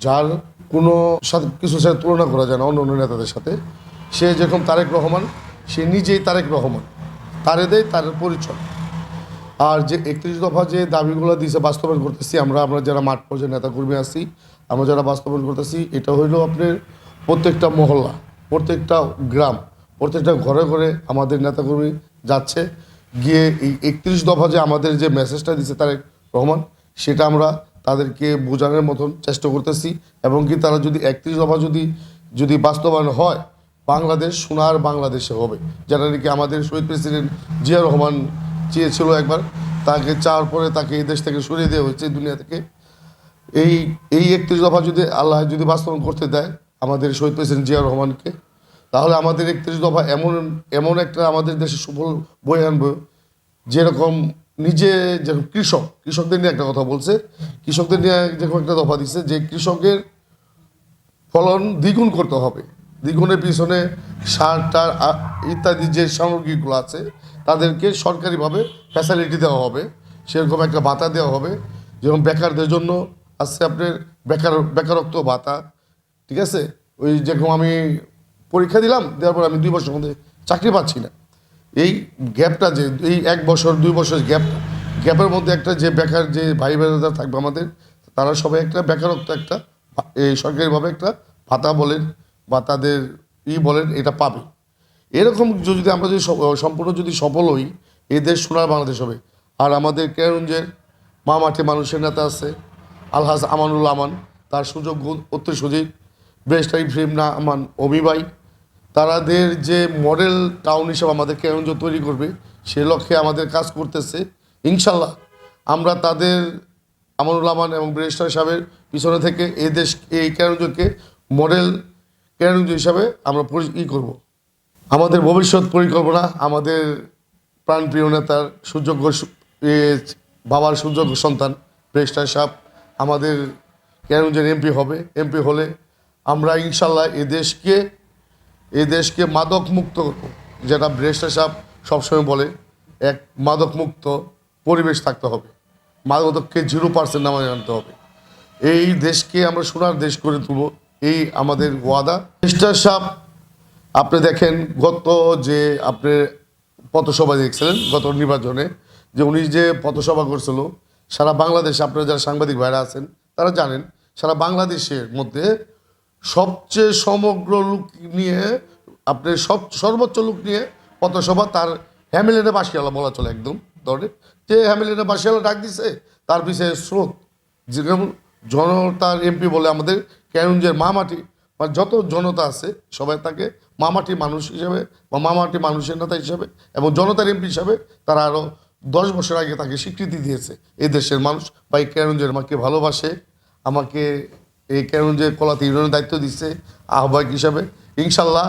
যার কোনো সাথে কিছুর সাথে তুলনা করা যায় না, অন্য অন্য নেতাদের সাথে। সে যেরকম তারেক রহমান, সে নিজেই তারেক রহমান। তারে দেয় তার পরিচয়। আর যে একত্রিশ দফা যে দাবিগুলো দিয়েছে, বাস্তবায়ন করতেছি আমরা আমরা যারা মাঠ পর্যায়ে নেতাকর্মী আছি, আমরা যারা বাস্তবায়ন করতেছি, এটা হইল আপনার প্রত্যেকটা মহল্লা, প্রত্যেকটা গ্রাম, প্রত্যেকটা ঘরে ঘরে আমাদের নেতাকর্মী যাচ্ছে। গিয়ে এই একত্রিশ দফা যে আমাদের যে মেসেজটা দিচ্ছে তারেক রহমান, সেটা আমরা তাদেরকে বোঝানোর মতন চেষ্টা করতেছি। এবং কি তারা যদি একত্রিশ দফা যদি যদি বাস্তবায়ন হয়, বাংলাদেশ সোনার বাংলাদেশে হবে। যেটা নাকি আমাদের শহীদ প্রেসিডেন্ট জিয়া রহমান চেয়েছিল একবার। তাকে চাওয়ার পরে তাকে এই দেশ থেকে সরিয়ে দেওয়া হয়েছে দুনিয়া থেকে। এই এই একত্রিশ দফা যদি আল্লাহ যদি বাস্তবায়ন করতে দেয় আমাদের শহীদ প্রেসিডেন্ট জিয়া রহমানকে, তাহলে আমাদের একত্রিশ দফা এমন এমন একটা আমাদের দেশে সুফল বয়ে আনবে, যেরকম নিজে যেরকম কৃষক, কৃষকদের নিয়ে একটা কথা বলছে, কৃষকদের নিয়ে যেরকম একটা দফা দিচ্ছে যে কৃষকের ফলন দ্বিগুণ করতে হবে। দ্বিগুণের পিছনে সার, টার ইত্যাদি যে সামগ্রীগুলো আছে, তাদেরকে সরকারিভাবে ফ্যাসিলিটি দেওয়া হবে। সেরকম একটা ভাতা দেওয়া হবে। যেরকম বেকারদের জন্য আছে আপনার বেকার, বেকারত্ব ভাতা, ঠিক আছে? ওই যেরকম আমি পরীক্ষা দিলাম, দেওয়ার পর আমি দুই বছর মধ্যে চাকরি পাচ্ছি না। এই গ্যাপটা যে, এই এক বছর, দুই বছর গ্যাপ, গ্যাপের মধ্যে একটা যে বেকার, যে ভাই বোনেরা থাকবে আমাদের, তারা সবাই একটা বেকারত্ব, একটা এই সরকারিভাবে একটা ভাতা বলেন বা তাদের ই বলেন, এটা পাবে। এরকম যদি আমরা যদি সম্পূর্ণ যদি সফল হই এই দেশ সোনার বাংলাদেশ হবে। আর আমাদের কেরঞ্জের মা মাঠে মানুষের নেতা আছে, আলহাজ আমানুল আমান, তার সুযোগ উত্তর সচিব ব্রেস্টারি ফিল্ম না আমান অমিবাই তারাদের যে মডেল টাউন হিসেবে আমাদের কেরঞ্জ তৈরি করবে, সে লক্ষ্যে আমাদের কাজ করতেছে। ইনশাল্লাহ আমরা তাদের আমানুল আমান এবং ব্রেস্টার সাহেবের পিছনে থেকে এই দেশ, এই কেরঞ্জকে মডেল কেরঞ্জ হিসাবে আমরা ই করব। আমাদের ভবিষ্যৎ পরিকল্পনা, আমাদের প্রাণপ্রিয় নেতার সুযোগ্য বাবার সুযোগ্য সন্তান ব্রেস্টার সাহেব, আমাদের কেরঞ্জের এমপি হবে, এমপি হলে আমরা ইনশাল্লাহ এ দেশকে এই দেশকে মাদক মুক্ত যেটা ব্রেস্টার সাহেব সবসময় বলে, এক মাদক মুক্ত পরিবেশ থাকতে হবে। মাদককে জিরো পার্সেন্ট নামায় আনতে হবে। এই দেশকে আমরা সোনার দেশ করে তুলব, এই আমাদের ওয়াদা। ব্রেস্টার সাহেব, আপনি দেখেন গত যে আপনি পথসভা দেখছিলেন, গত নির্বাচনে, যে উনি যে পথসভা করছিল, সারা বাংলাদেশে, আপনারা যারা সাংবাদিক ভাইরা আছেন, তারা জানেন, সারা বাংলাদেশের মধ্যে সবচেয়ে সমগ্র লোক নিয়ে, আপনি সব, সর্বোচ্চ লোক নিয়ে পথসভা তার হ্যামিলেনে বাসিয়ালা বলা চলে একদম ধরে যে হ্যামিলেনে বাসিয়ালা ডাক দিছে, তার পিছিয়ে স্রোত। যেরকম জনতার এমপি বলে আমাদের কেরঞ্জের মামাটি, বা যত জনতা আছে, সবাই তাকে মামাটি মানুষ হিসাবে বা মামাটি মানুষের নেতা হিসাবে এবং জনতার এমপি হিসাবে তারা আরও দশ বছর আগে তাকে স্বীকৃতি দিয়েছে। এই দেশের মানুষ বা এই কেরঞ্জের আমাকে ভালোবাসে, আমাকে এই যে কলাতে ইউনিয়নের দায়িত্ব দিচ্ছে আহ্বায়ক হিসাবে। ইনশাল্লাহ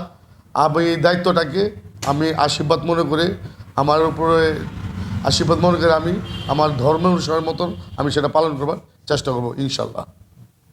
আমি এই দায়িত্বটাকে আমি আশীর্বাদ মনে করে, আমার উপরে আশীর্বাদ মনে করে আমি আমার ধর্ম অনুসারের মতন আমি সেটা পালন করবার চেষ্টা করব ইনশাল্লাহ।